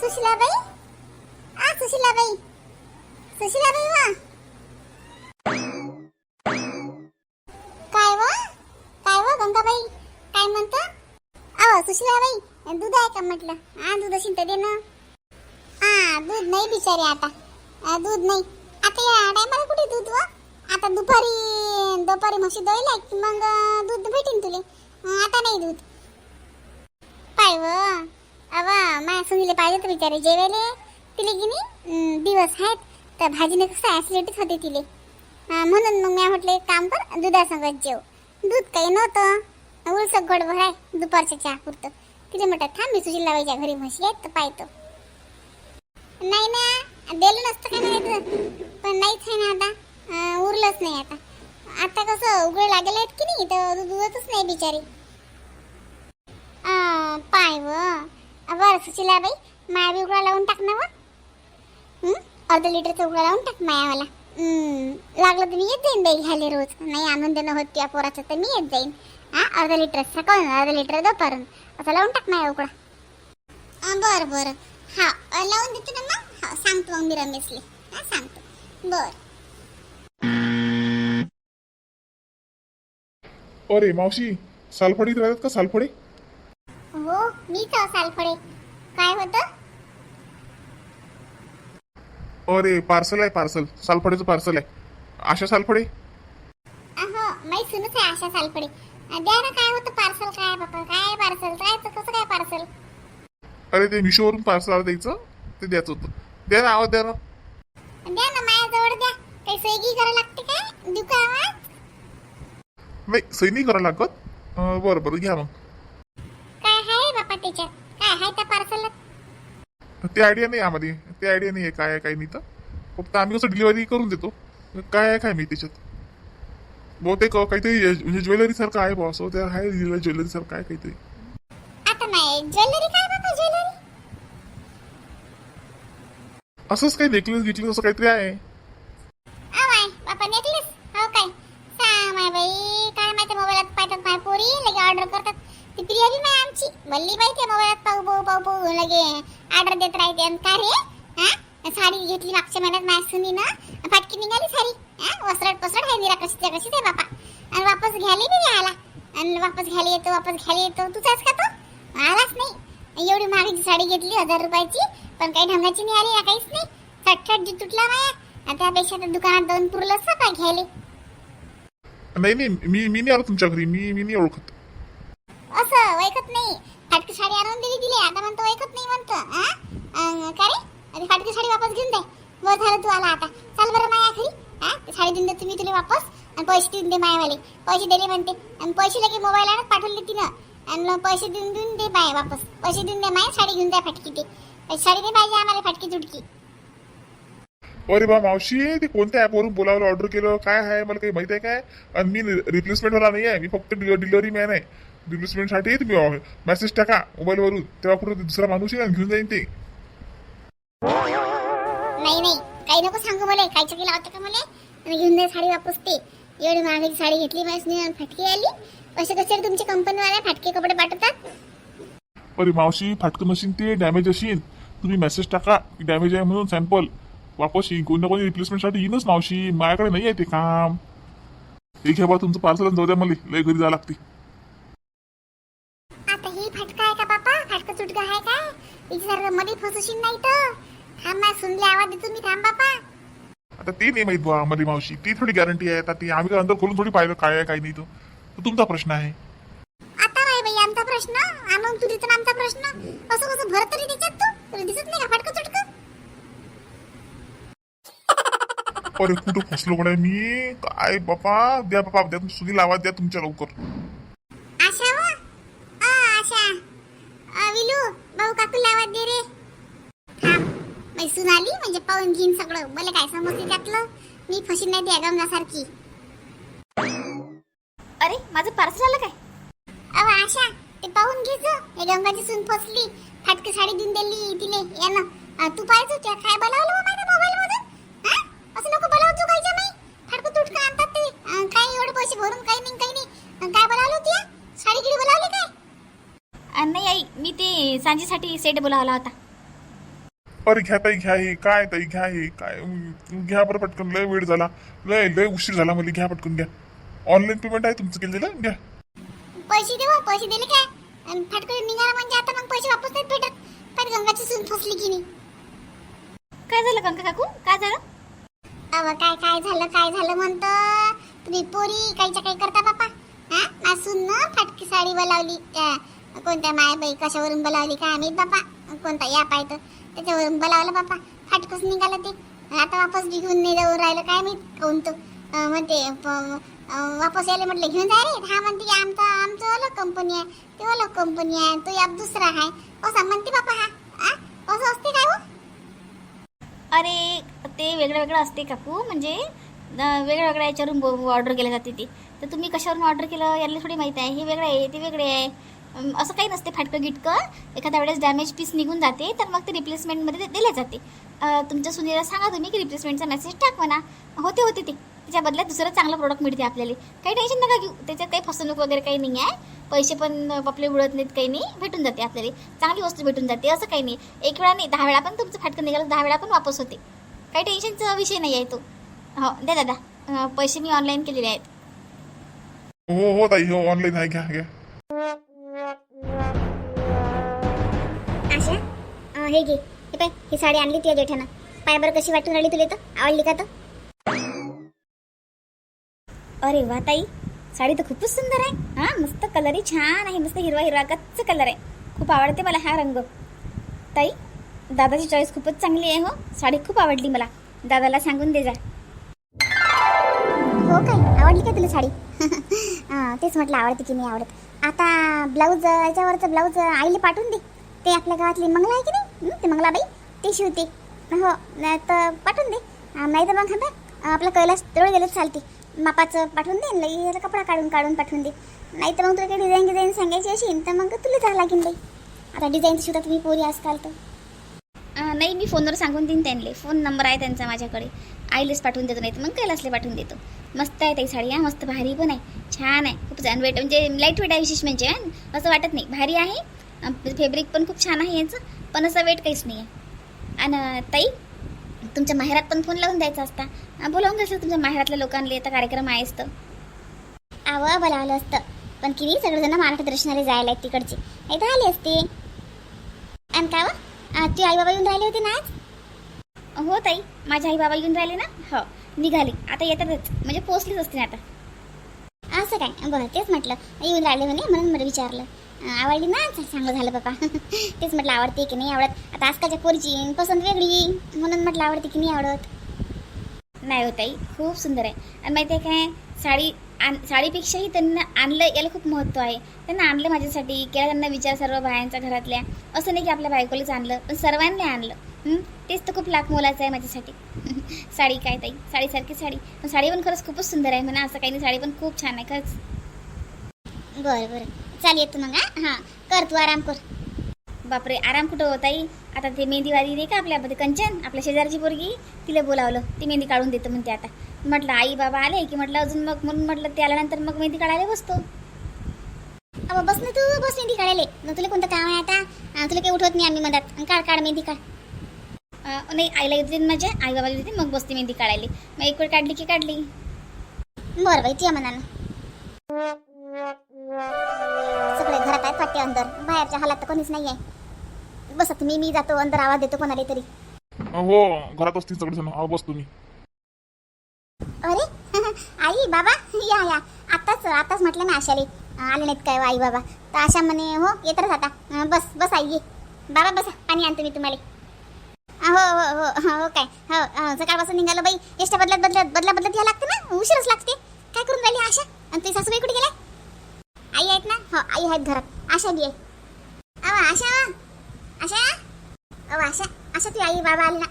सुशिलाबाई? आ सुशिलाबाई. सुशिलाबाई वा. काय वा? काय वा गंगाबाई? काय म्हणता? अहो सुशिलाबाई दूध आहे का म्हटलं? हा दूध असेल तर दे ना. हा दूध नाही बिचारी आता. दूध नाही. आता या टायमाला कुठे दूध व? आता दुपारी दुपारी म्हशी दळल्या की मग दूध भेटीन तुले. आता नाही दूध. पाय व. अवा माय सुनीले पाहिजे तर बिचारे जेवायले? तिले की नाही? दिवस आहेत. तर भाजीने कसं ॲसिडिटीच होते तिले. म्हणून मग मी म्हटलं एक काम कर दुधासंगत जेव. दूध काही नव्हतं. उलसक गोड भराय दुपारच्या चहा पुरतं. तिले म्हटलं थांब मी सुशील लावायच्या घरी म्हशी आहेत तर पाहतो. नाही ना दिलं नसतं काय माहिती पण नाहीच आहे ना आता. उरलंच नाही आता. आता कसं उघड लागेल आहेत की नाही? तर दुधच नाही बिचारी. पाय व. बरं सुशीलाबाई माया बी उघडा लावून टाक ना व. अर्धा लिटरचा उघडा लावून टाक मायावाला. लागलं तर मी येत जाईन बाई घ्यायला रोज. नाही आणून देणं होत त्या पोराचं तर मी येत जाईन. हा अर्धा लिटर सकाळ अर्धा लिटर दुपारून. असं लावून टाक माया उघडा. बरं बरं. हा लावून देते ना मग. हा सांगतो मग मी रमेशले. हा सांगतो. बरं. अरे मावशी सालफडीत राहतात का सालफडी? मी तर सालफडे काय होतं? अरे पार्सल आहे पार्सल सालफडेचं पार्सल आहे. आशा सालफडे? अहो माही सुनच आहे आशा सालपडे द्या ना काय होतं? पार्सल काय बाबा? काय पार्सल काय कसं काय पार्सल अरे ते मिशोवरून पार्सल आलं द्यायचं? ते द्यायचं होतं. द्या ना आवाज द्या ना. द्या ना माझ्याजवळ द्या. काही स्विगी करावं लागते काय? देऊ का आवाज नाही सही नाही करावं लागत? अं, बरं बरं घ्या मग काय आहे बापा त्याच्यात काय आहे त्या पार्सलात ते आयडिया नाही आम्हाला. ते आयडिया नाही आहे काय आहे काय नाही तर फक्त आम्ही कसं डिलिव्हरी करून देतो. काय आहे काय मी त्याच्यात. बहुतेक काहीतरी म्हणजे ज्वेलरी सारखं आहे बॉस ते आहे ज्वेलरी सारखं आहे काहीतरी. असंच काही नेकलेस घेतलेस असं काहीतरी आहे. नेकलेस हो ऑर्डर करतात. ती प्रिया बी आमची. बल्ली बाई ते मोबाईलात पाहू पाहू पाहू लगे ऑर्डर देत राहते आणि का रे? हा? साडी घेतली मागच्या महिन्यात माझ्या सुनीनं. फाटकी निघाली साडी हा? वसरट पसरट आहे निरा कशीच्या कशीच आहे बापा. आणि वापस घ्यायला नाही आला. आणि वापस घ्यायला येतो वापस घ्यायला येतो. तुझाच का तो? आलाच नाही. एवढी महागाची साडी घेतली हजार रुपयाची. पण काही ढंगाची नाही आली ना काहीच नाही. छटछट जी तुटला माया. आणि त्यापेक्षा त्या दुकानात दोन पुरलं काय घ्यायले. नाही नाही मी मी नाही आलो तुमच्या घरी. मी मी नाही ओळखत. असं ऐकत नाही. फाटकी साडी आणून दिली दिली आता म्हणतो ऐकत नाही म्हणतो. काय अरे फाटकी साडी वापस घेऊन दे. वर झालं तू आला आता. चाल बरं माया घरी. हा साडी देऊन दे तुम्ही तुला वापस. आणि पैसे देऊन दे मायावाले. पैसे दिले म्हणते. आणि पैसे लगे मोबाईल आणत पाठवले तिनं. आणि पैसे देऊन देऊन दे माय वापस. पैसे देऊन दे माय साडी घेऊन द्या फाटकी ते. साडी नाही पाहिजे आम्हाला फाटकी तुटकी अरे बा मावशी ते कोणत्या ॲपवरून बोलावलं ऑर्डर केलं? काय आहे? मला काही माहिती आहे काय? आणि मी रिप्लेसमेंट वाला नाही आहे. मी फक्त डिलिव्हरी मॅन आहे. रिप्लेसमेंटसाठी तुम्ही मेसेज टाका मोबाईलवरून तेव्हा कुठं दुसरा माणूस येईल घेऊन जाईन ते. नाही नाही. काही नको सांगू मला. काय केला होतं का मला? आणि घेऊन दे साडी वापस ते. एवढी महागाची साडी घेतली माझी फाटकी आली. कसे कसे तुमची कंपनीवाले फाटके कपडे पाठवतात? अरे मावशी फाटकन नशीन ते डॅमेज असेल तुम्ही मेसेज टाका. डॅमेज आहे म्हणून सॅम्पल वापस येईन. कोणी ना कोणी रिप्लेसमेंटसाठी येईनच मावशी. माझ्याकडे नाही आहे ते काम. हे घ्या बा तुमचं पार्सल जाऊ द्या मला. लय घरी जावं लागते आता ही फाटका आहे का बापा फाटका चुटका आहे काय विचार फसशील नाही तर थांब सुनले आवाज देतो मी थांब बापा आता ते नाही माहीत बा मध्ये मावशी. ती थोडी गॅरंटी आहे. आता ती आम्ही काय अंदर खोलून थोडी पाहिलं काय आहे काय नाही तो. तो तुमचा प्रश्न आहे. आता नाही बाई आमचा प्रश्न. आणून तुझी तर आमचा प्रश्न. असं कसं भरत तरी त्याच्यात तू? तुला दिसत नाही का? फाटका चुटका? अरे कुठं फसलो कडे मी? काय बापा? द्या बापा द्या. सुनील आवाज द्या तुमच्या लवकर आशा व अ आशा अ विलू भाऊ काकूला आवाज दे रे थांब बाई सून आली म्हणजे पाहून घेईन सगळं. मला काय समजते त्यातलं? मी फशीन नाही त्या गंगासारखी. अरे माझं पार्सल आलं काय? अव आशा ते पाहून घे ग हे गंगाची सून फसली. फाटकी साडी देऊन दिली तिले. यानं तू पाहिजे त्या काय बोलावलं माझ्या मोबाईल मधून हा? असं नको बोलावं तू कायच्या नाही फाटकं तुटकं आणतात ते. काय एवढे पैसे भरून काही नाही काही नाही. काय बोलावलं होती साडी गिडी बोलावली काय? नाही आई मी ते सांजेसाठी सेट बोलावला होता. अरे घ्या ताई घ्या हे काय ताई घ्या हे काय? घ्या बरं पटकन लय वेळ झाला. लय लय उशीर झाला मला घ्या पटकन घ्या. ऑनलाईन पेमेंट आहे तुमचं केलेलं? घ्या. पैसे देऊ पैसे दिले काय? आणि फाटकन निघाला म्हणजे आता मग पैसे वापस नाहीत भेटत. पण गंगाची सून फसली की नाही. काय झालं कंका काकू? काय झालं? अव काय काय झालं काय झालं म्हणतं? तुम्ही पोरी काहीच्या काही करता बापा? हा? नासून ना फाटकी साडी बोलावली. त्या कोणत्या मायाबाई कशावरून बोलावली काय माहीत बापा? कोणता या पाहिजे त्याच्यावरून बोलावलं बापा फाटकच निघालं ते. आता वापस बी घेऊन नाही जाऊन राहिलं काय माहीत कोण तो. म्हणते वापस यायला म्हटलं घेऊन जा रे. हा म्हणते की आमचा आमचं अलग कंपनी आहे. ते अलग कंपनी आहे. तो याप दुसरा आहे. असं म्हणते बापा हा. आ? असं असते काय हो? अरे ते वेगळं वेगळं असते काकू. म्हणजे वेगळ्या वेगळ्या याच्यावरून ऑर्डर केलं जाते ते. तर तुम्ही कशावरून ऑर्डर केलं? याला थोडी माहिती आहे. हे वेगळं आहे ते वेगळे आहे. असं काही नसते फाटकं गिटकं. एखाद्या वेळेस डॅमेज पीस निघून जाते तर मग ते रिप्लेसमेंटमध्ये दिले जाते. तुमच्या सुनीला सांगा तुम्ही की रिप्लेसमेंटचा मेसेज टाक म्हणा. होते होते ते. त्याच्या बदल्यात दुसरं चांगलं प्रोडक्ट मिळते आपल्याला. काही टेन्शन नका घेऊ. त्याच्यात काही फसवणूक वगैरे काही नाही आहे. पैसे पण आपले उडत नाहीत काही नाही. भेटून जाते आपल्याला. चांगली वस्तू भेटून जाते असं काही नाही. एक वेळा नाही दहा वेळा पण तुमचं फाटकं निघालं दहा वेळा पण वापस होते. काही टेन्शनचा विषय नाही आहे तो. हो द्या दादा. पैसे मी ऑनलाईन केलेले आहेत. हो हो, हो ताई. हो ऑनलाईन आहे. घ्या घ्या. हे घे. हे पाय ही साडी आणली तुझ्या जेठानं. पाय बरं कशी वाटून राहिली तुला तर आवडली का तर अरे वा ताई साडी तर खूपच सुंदर आहे. हा मस्त कलरही छान आहे मस्त हिरवा हिरवा कच्च कलर आहे. खूप आवडते मला हा रंग. ताई दादाची चॉईस खूपच चांगली आहे हो. साडी खूप आवडली मला. दादाला सांगून दे जा. हो काय आवडली का तुला साडी? तेच म्हटलं आवडते की नाही आवडत. आता ब्लाऊज याच्यावरचं ब्लाऊज आईला पाठवून दे. ते आपल्या गावातली मंगला आहे की नाही? ते मंगलाबाई ते शिवते. हो नाही तर पाठवून दे. नाही तर मग हा. आपलं कैलास तेवढं गेलं चालते. मापाचं पाठवून दे लई कपडा काढून काढून पाठवून दे. नाही तर मग तुला काही डिझाईन डिझाईन सांगायची असेल तर मग तुला जावं लागेल बाई. आता डिझाईन शिवता तुम्ही पोरी आजकाल तर. नाही मी फोनवर सांगून देईन त्यांना फोन नंबर आहे त्यांचा माझ्याकडे. आईलेच पाठवून देतो नाही तर मग कैलासले पाठवून देतो. मस्त आहे ती साडी हा मस्त भारी पण आहे. छान आहे. खूप छान वेट म्हणजे लाइट वेट आहे विशेष म्हणजे असं वाटत नाही. भारी आहे फेब्रिक पण खूप छान आहे याचं पण असं वेट काहीच नाही आहे आणि ताई तुमच्या माहेरात पण फोन लावून द्यायचा असता. बोलावून घ्यायचं तुमच्या माहेरातल्या लोकांना आता कार्यक्रम आहेच तर आवं बोलावलं असतं. पण किती सगळेजण मराठी दर्शनाला जायला आहेत तिकडचे. तर आले असते. आणि का वं? तुझे आई बाबा येऊन राहिले होते ना आज? हो ताई. माझ्या आई बाबा येऊन राहिले ना? हो निघाली. आता येतातच. म्हणजे पोचलीच असते आता. असं काय? बरं तेच म्हटलं. येऊन राहिले म्हणे म्हणून मला विचारलं. आवडली ना? चांगलं झालं बाबा. तेच म्हटलं आवडते की नाही आवडत. आता आजकालच्या पोरीची पसंत वेगळी म्हणून म्हटलं आवडते की नाही आवडत. नाही हो ताई खूप सुंदर आहे. आणि माहिती आहे काय साडी आण साडीपेक्षाही त्यांना आणलं याला खूप महत्त्व आहे. त्यांना आणलं माझ्यासाठी केला त्यांना विचार सर्व बायांच्या घरातल्या. असं नाही की आपल्या बायकोलाच आणलं पण सर्वांनी आणलं. तेच तर खूप लाख मोलाचं आहे माझ्यासाठी. साडी काय ताई? साडीसारखी साडी. पण साडी पण खरंच खूपच सुंदर आहे म्हणा असं काही नाही. साडी पण खूप छान आहे खरंच. बरं बरं. चाल येतो मग हा? हां. कर तू आराम कर. बापरे आराम कुठं होताई आता ते मेहंदीवाली नाही का आपल्या कंचन? आपल्या शेजारची पोरगी तिला बोलावलं. ती मेहंदी काढून देतो म्हणते आता. म्हटलं आई बाबा आले की म्हटलं अजून मग म्हणून म्हटलं ते आल्यानंतर मग मेहंदी काढायला बसतो. अबा बस ना तू बस मेहंदी काढायला. मग तुला कोणतं काम आहे आता? तुला काही उठवत नाही आम्ही मधात. काढ काढ मेहंदी काढ. नाही आईला येते ना माझ्या. आई बाबाला येते मग बसते मेहंदी काढायला. मग एक वेळ काढली की काढली. बरं बाई या मनानं घरात आहेत वाटते अंदर. बाहेरच्या हालात तर कोणीच नाही आहे बसा तुम्ही मी जातो अंदर आवाज देतो कोणाला तरी. हो घरात असतील सगळेजण. बस तुम्ही अरे आई बाबा या या. आताच आताच म्हटलं ना आशाले. आले नाहीत काय आई बाबा? तर आशा म्हणे हो येतच आता. बस बस आई ये. बाबा बसा. पाणी आणतो मी तुम्हाला. अं, हो हो हो हो काय? हो सकाळपासून निघालो बाई. एसट्या बदलत बदलत बदला बदलत या लागते ना? उशीरच लागते. काय करून राहिली आशा? आणि तुझी सासूबाई कुठे गेल्या? आई आहेत ना? हो आई आहेत घरात. आशा बी आहे. अहो आशा. आशा? अहो आशा. आशा ती आई बाबा आली ना.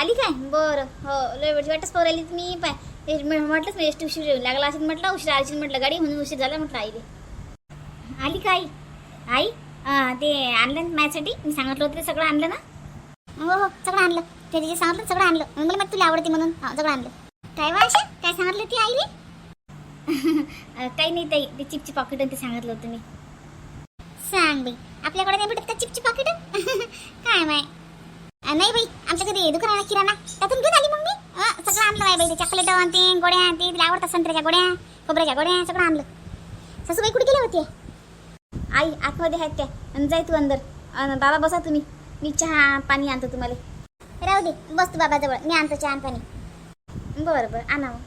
आली काय? बरं. हो लय वेळची वाटच पोर आली. मी पाय म्हटलंच मी एसटी उशीर येऊ लागला असेल म्हटलं उशीर आली म्हटलं गाडी म्हणून उशीर झाला म्हटलं आईले. आली का आई? आई? ते आणलं ना माझ्यासाठी? मी सांगितलं होतं ते सगळं आणलं ना? हो हो सगळं आणलं. ते जे सांगितलं सगळं आणलं. मला मग तुला आवडते म्हणून. हो, सगळं आणलं. काय वा आशा? काय सांगितलं ती आईने काही नाही ताई ते चिपची पॉकेट ते सांगितलं होतं मी. सांग बाई आपल्याकडे नाही भेटत का चिपची पॉकेट काय माय? नाही बाई आमच्या घरी दुकान आहे किराणा. त्यातून घेऊन आली मग मी. सगळं आणलं आहे बाई ते चॉकलेट आणते गोड्या आणते तिला आवडतात संत्र्याच्या गोड्या खोबऱ्याच्या गोड्या सगळं आणलं. सासूबाई कुठे गेल्या होती आई आतमध्ये आहेत त्या. आणि जाय तू अंदर. बाबा बसा तुम्ही. मी चहा पाणी आणतो तुम्हाला. राहू दे बस तू बाबाजवळ. मी आणतो चहा आणि पाणी. बरं बरं आणा मग.